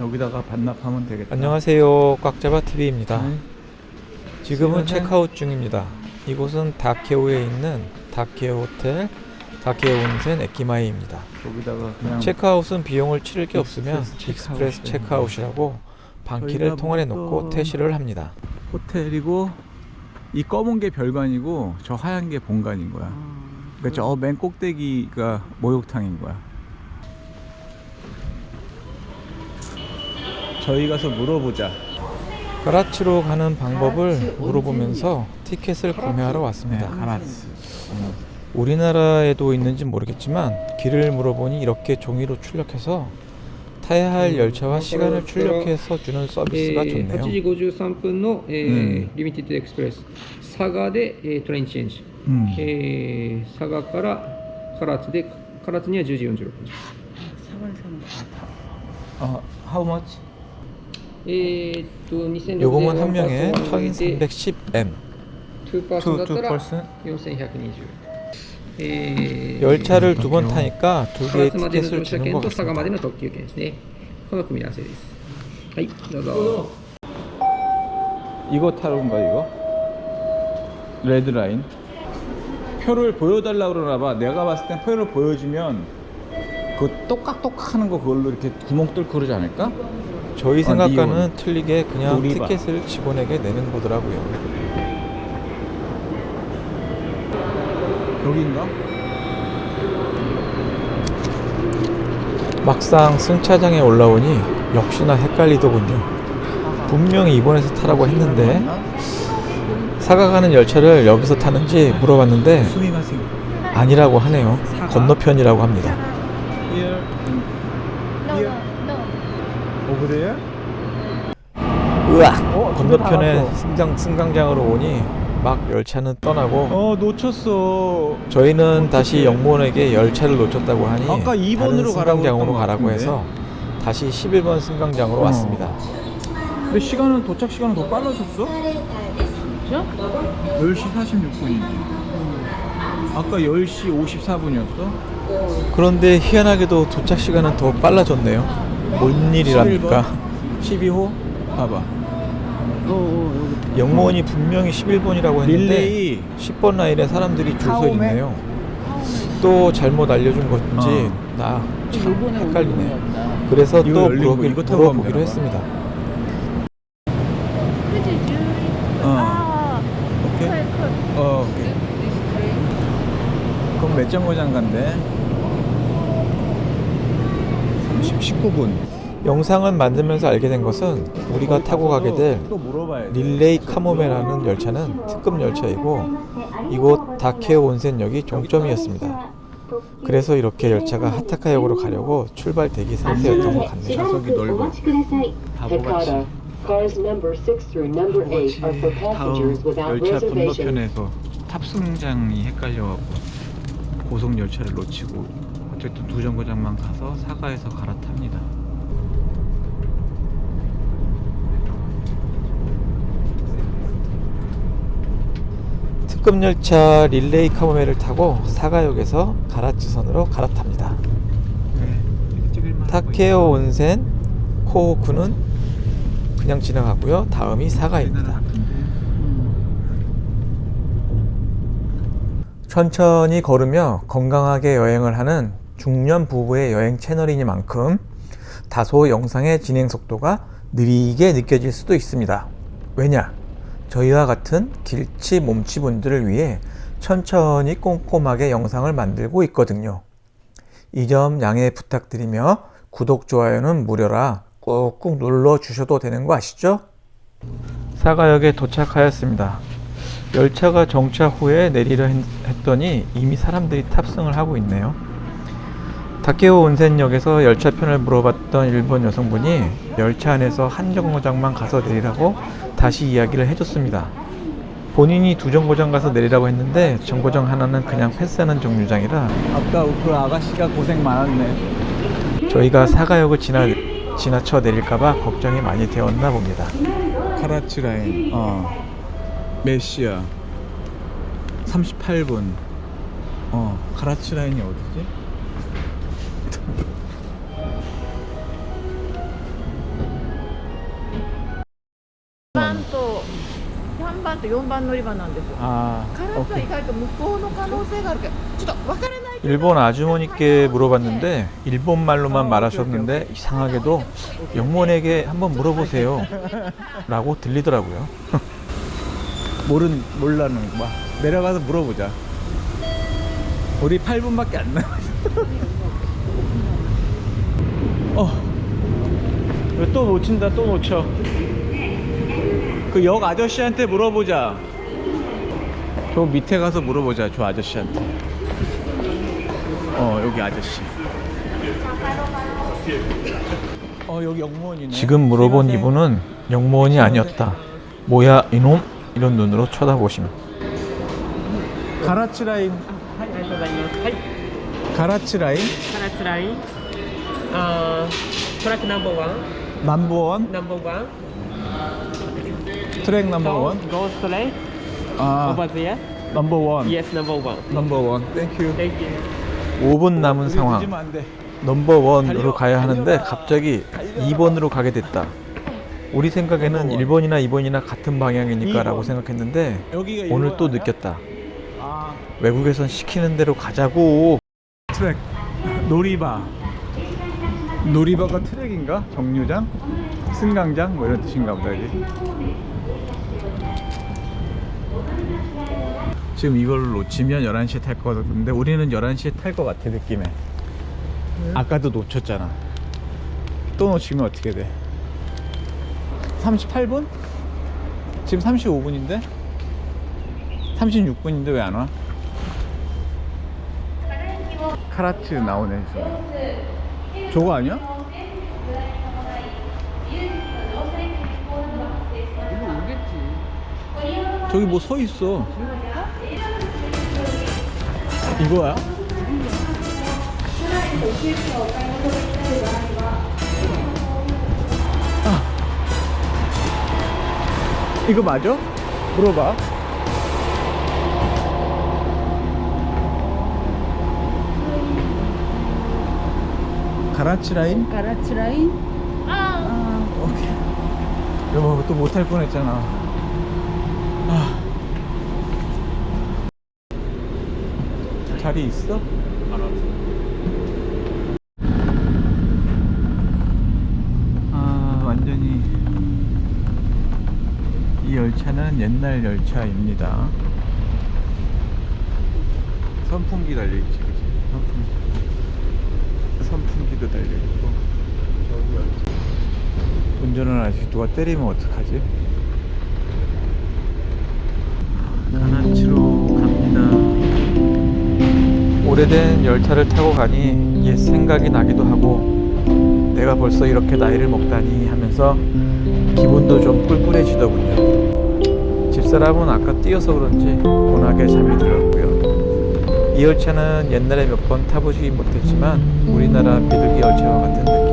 여기다가 반납하면 되겠다. 안녕하세요. 꽉잡아 TV입니다. 네. 지금은 시간은- 체크아웃 중입니다. 이곳은 다케오에 있는 다케오 호텔, 다케오 온센 에키마이입니다. 여기다가 그냥 체크아웃은 비용을 치를 게 없으면 익스프레스 익스프레스 체크아웃이라고. 방키를 뭐 놓고 또- 퇴실을 합니다. 호텔이고 이 검은 게 별관이고 저 하얀 게 본관인 거야. 그러니까 저 맨 꼭대기가 목욕탕인 거야. 저희 가서 물어보자. 가라치로 가는 방법을 물어보면서 티켓을 구매하러 왔습니다. 네, 가라츠. 음. 우리나라에도 있는지 모르겠지만 길을 물어보니 이렇게 종이로 출력해서 타야 할 열차와 시간을 출력해서 주는 서비스가 좋네요. 8시 53분 의 리미티드 엑스프레스 사가대 트레인 체인지. 사가から 카라츠데 카라츠니 10시 46분. 아, how much? 요금은 한 명에 1310M. 2 person 4,120. 열차를 두 번 타니까 두 唐 개의 津までの乗 티켓을 車 주는 券 것 と佐賀まで 같습니다. の特急券ですねこの組み合わせですはいどうぞ 이거 타로인가 이거? 레드라인. 표를 보여달라 그러나 봐. 내가 봤을 땐 표를 보여주면 그 똑깍똑깍 하는 거 그걸로 이렇게 구멍 뚫고 그러지 않을까? 저희 아, 생각과는 이온. 틀리게 그냥 우리바. 티켓을 직원에게 내는 거더라고요. 여기인가? 막상 승차장에 올라오니 역시나 헷갈리더군요. 분명히 이번에서 타라고 했는데 사가 가는 열차를 여기서 타는지 물어봤는데. 아니라고 하네요. 건너편이라고 합니다. 으악! 어, 건너편에. 승강, 승강장으로 오니 막 열차는 떠나고 어 놓쳤어. 저희는 다시 영무원에게 열차를 놓쳤다고 하니 아까 2 번으로 다른 가라고 승강장으로 했던 것 가라고 같은데. 해서 다시 11번 승강장으로 어. 왔습니다. 근데 시간은 도착 시간은 더 빨라졌어? 10시 46분이지. 아까 10시 54분이었어? 그런데 희한하게도 도착 시간은 더 빨라졌네요. 뭔 일이랍니까? 12호 봐봐. 영무원이 분명히 11번이라고 했는데 릴레이 10번 라인에 사람들이 줄서 처음에? 있네요. 또 잘못 알려준 건지 어. 나참 헷갈리네. 그래서 이거 또 물어보기, 이거 타고 가면 물어보기로 되나 봐. 했습니다. 어. 오케이. 어, 오케이. 그럼 몇 정거장 간대? 30, 19분. 영상을 만들면서 알게 된 것은 우리가 타고 가게 될. 릴레이 카모메라는 열차는 특급 열차이고 이곳 다케오 온센역이 종점이었습니다. 그래서 이렇게 열차가 하타카역으로 가려고 출발 대기 상태였던 것 같네요. 좌석이 넓어. 바보같이. Takata. Cars number 6 through number 8 are for passengers 다음 열차. 건너편에서 탑승장이 헷갈려갖고 고속 열차를 놓치고 어쨌든 두 정거장만 가서 사가에서 갈아탑니다. 특급 열차 릴레이 카모메를 타고 사가역에서 가라츠선으로 갈아탑니다. 타케오 온센 코호쿠는 그냥 지나가고요. 다음이 사가입니다. 천천히 걸으며 건강하게 여행을 하는 중년 부부의 여행 채널이니만큼 다소 영상의 진행 속도가 느리게 느껴질 수도 있습니다. 왜냐? 저희와 같은 길치 몸치 분들을 위해 천천히 꼼꼼하게 영상을 만들고 있거든요. 이 점 양해 부탁드리며 구독, 좋아요는 무료라 꾹꾹 눌러 주셔도 되는 거 아시죠? 사가역에 도착하였습니다. 열차가 정차 후에 내리려 했- 했더니 이미 사람들이 탑승을 하고 있네요. 다케오 온센역에서 열차편을 물어봤던 일본 여성분이 열차 안에서 한 정거장만 가서 내리라고 다시 이야기를 해줬습니다. 본인이 두 정거장 가서 내리라고 했는데 정거장 하나는 그냥 패스하는 정류장이라 아까 그 아가씨가 고생 많았네. 저희가 사가역을 지나, 지나쳐 내릴까봐 걱정이 많이 되었나 봅니다. 카라치 라인. 어. 몇 시야? 38분. 어 가라치 라인이 어디지? 番と3番と4番乗り場なんですよ。 아 カラスは意外と向こうの可能性があるけど、ちょっとわからないけど。 일본 아주머니께 물어봤는데 일본 말로만 말하셨는데 이상하게도 영문에게 한번 물어보세요 라고 들리더라고요 모른 몰라는 거 내려가서 물어보자 우리 8분밖에 안 남았어 어 또 놓친다 또 놓쳐? 그 역 아저씨한테 물어보자. 저 밑에 가서 물어보자 저 아저씨한테. 어 여기 아저씨. 어 여기 역무원이네. 지금 물어본 안녕하세요. 이분은 영무원이 아니었다. 뭐야 이놈? 이런 눈으로 쳐다보심 가라치 라인 가라츠 라인? 가라츠 라인. 어, 트랙 넘버 원. 넘버 원? 넘버 원. 트랙 넘버 원? Go straight 아, over there. 넘버 원. 넘버 원. 땡큐. 땡큐. 5분 남은 상황. 넘버원으로 가야 하는데 갑자기 2번으로 가게 됐다. 우리 생각에는 1번이나 2번이나 같은 방향이니까 라고 생각했는데 오늘 또 느꼈다. 외국에선 시키는 대로 가자고 트랙 놀이바 놀이바가 트랙인가? 정류장? 승강장? 뭐 이런 뜻인가 보다 이게 지금 이걸 놓치면 11시에 탈거 같은데 우리는 11시에 탈거 같아 느낌에 아까도 놓쳤잖아 또 놓치면 어떻게 돼 38분? 지금 35분인데? 36분인데 왜 안 와? 카라트 나오네 저거 저거 아니야? 저기 뭐 서 있어 이거야? 아. 이거 맞아? 물어봐 가라치 라인? 가라치 라인? 오케이. 여보 또못탈 뻔했잖아. 아. 자리 있어? 아 완전히 이 열차는 옛날 열차입니다. 선풍기 달려 있지, 그지? 선풍기. 선풍기도 달려 있고. 저기 열차. 운전을 아직 누가 때리면 어떡하지? 가나치로 갑니다. 오래된 열차를 타고 가니 옛 생각이 나기도 하고 내가 벌써 이렇게 나이를 먹다니 하면서 기분도 좀 꿀꿀해지더군요. 집사람은 아까 뛰어서 그런지 고나게 잠이 들었고요. 이 열차는 옛날에 몇 번 타보지 못했지만 우리나라 비둘기 열차와 같은 느낌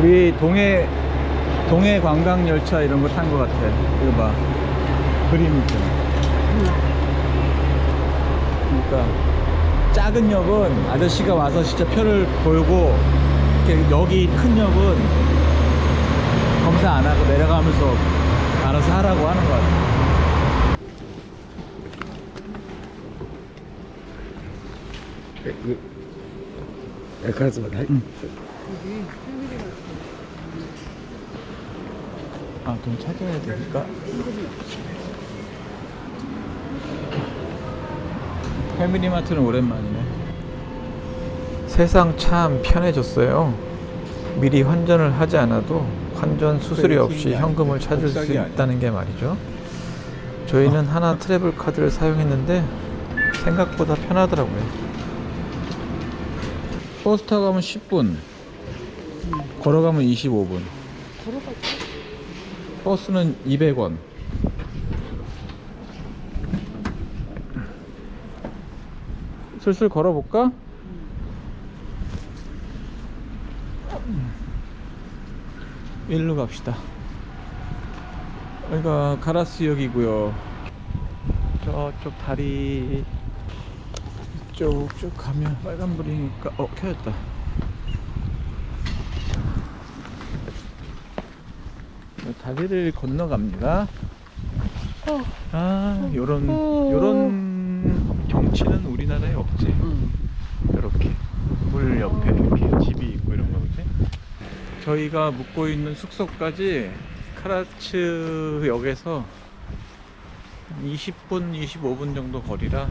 우리 동해 동해 관광 열차 이런 거 탄 거 같아. 이거 봐. 그림 있잖아. 그러니까 작은 역은 아저씨가 와서 진짜 표를 보고 여기 큰 역은 검사 안 하고 내려가면서 알아서 하라고 하는 거 같아. 아, 돈 찾아야 되니까. 패밀리마트는 오랜만이네. 세상 참 편해졌어요. 미리 환전을 하지 않아도 환전 수수료 그 없이 현금을 찾을 수. 있다는 게 말이죠. 저희는 하나 트래블 카드를 사용했는데 생각보다 편하더라고요. 버스 타고 가면 10분 걸어가면 25분. 버스는 200원. 슬슬 걸어볼까? 일로 갑시다. 여기가 가라스역이고요. 저쪽 다리 쭉쭉 가면 빨간불이니까 어 켜졌다 다리를 건너갑니다. 아 요런 요런 경치는 우리나라에 없지. 이렇게 물 옆에 이렇게 집이 있고 이런 거 그지 저희가 묵고 있는 숙소까지 카라츠 역에서 20분 25분 정도 거리라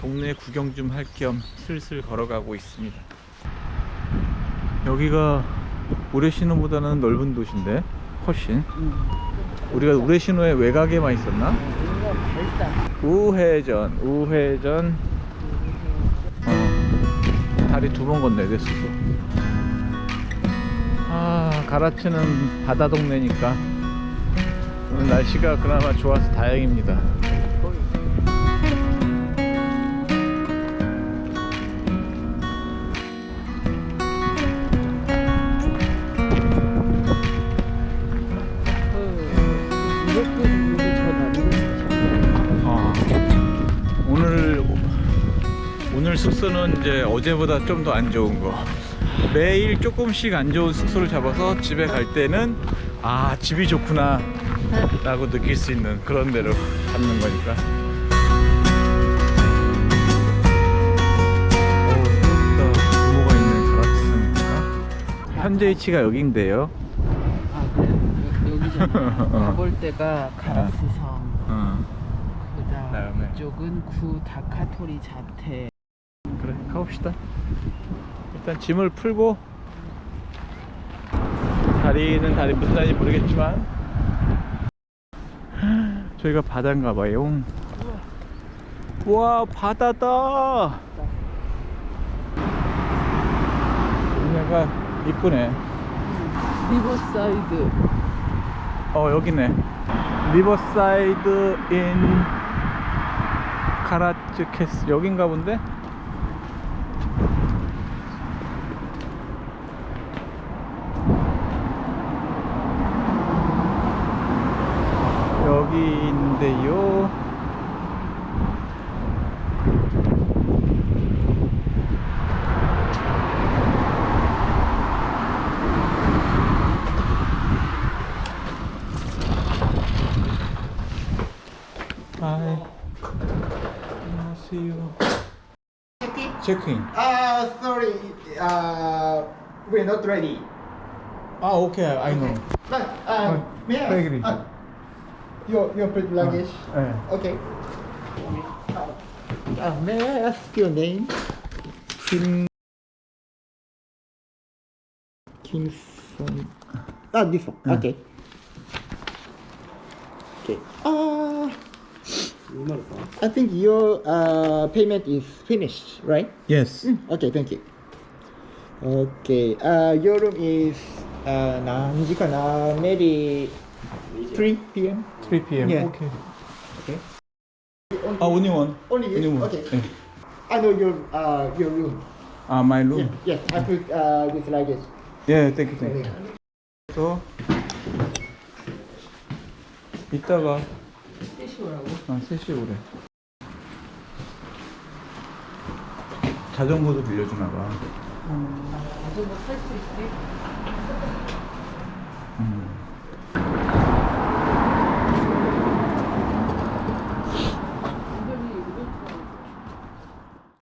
동네 구경 좀 할 겸 슬슬 걸어가고 있습니다. 여기가 우레시노보다는 넓은 도시인데 훨씬. 우리가 우레시노에 외곽에만 있었나? 우회전, 우회전. 어, 다리 두 번 건너야 돼 수소. 아 가라츠는 바다 동네니까 오늘 날씨가 그나마 좋아서 다행입니다. 숙소는 이제 어제보다 좀 더 안 좋은 거. 매일 조금씩 안 좋은 숙소를 잡아서 집에 갈 때는 아 집이 좋구나 라고 느낄 수 있는 그런 데로 잡는 거니까. 오, 생각보다 규모가 있는 가라츠입니다. 현재 위치가 여긴데요. 아 그래? 여기잖아. 어. 가볼 때가 가라스성. 어, 그다음 다음에. 이쪽은 구 다카토리 자태. 가봅시다. 일단 짐을 풀고 다리는 다리 무슨 다리인지 모르겠지만 저희가 바다인가 봐요. 와 바다다. 동네가 이쁘네. 리버사이드. 어 여기네. 리버사이드 인 카라츠 캐스 여긴가 본데? 여기인데요. 하이. 안녕하세요. 체크인. Uh, sorry, uh, we're not ready. 아, 오케이. I know. But, uh, may I very ask, good. uh, your, your put luggage? 네. Okay. Uh, may I ask your name? 김 Kim Song. Ah, this one. Okay. Okay. Uh, I think your uh, payment is finished, right? Yes. Okay, thank you. Okay, uh, your room is uh, 何時かな Maybe 3 p.m. 3 p.m. Yeah. 오케이. Okay. 아, only one. Only you? one. Okay. 네. I know your uh, your room. 아, my Yeah, room. yes, I put uh, this luggage. 예, 땡큐 땡큐. 또 이따가 셋이 오라고. 아, 3시에 오래. 자전거도 빌려주나 봐. 자전거 탈 수 있대?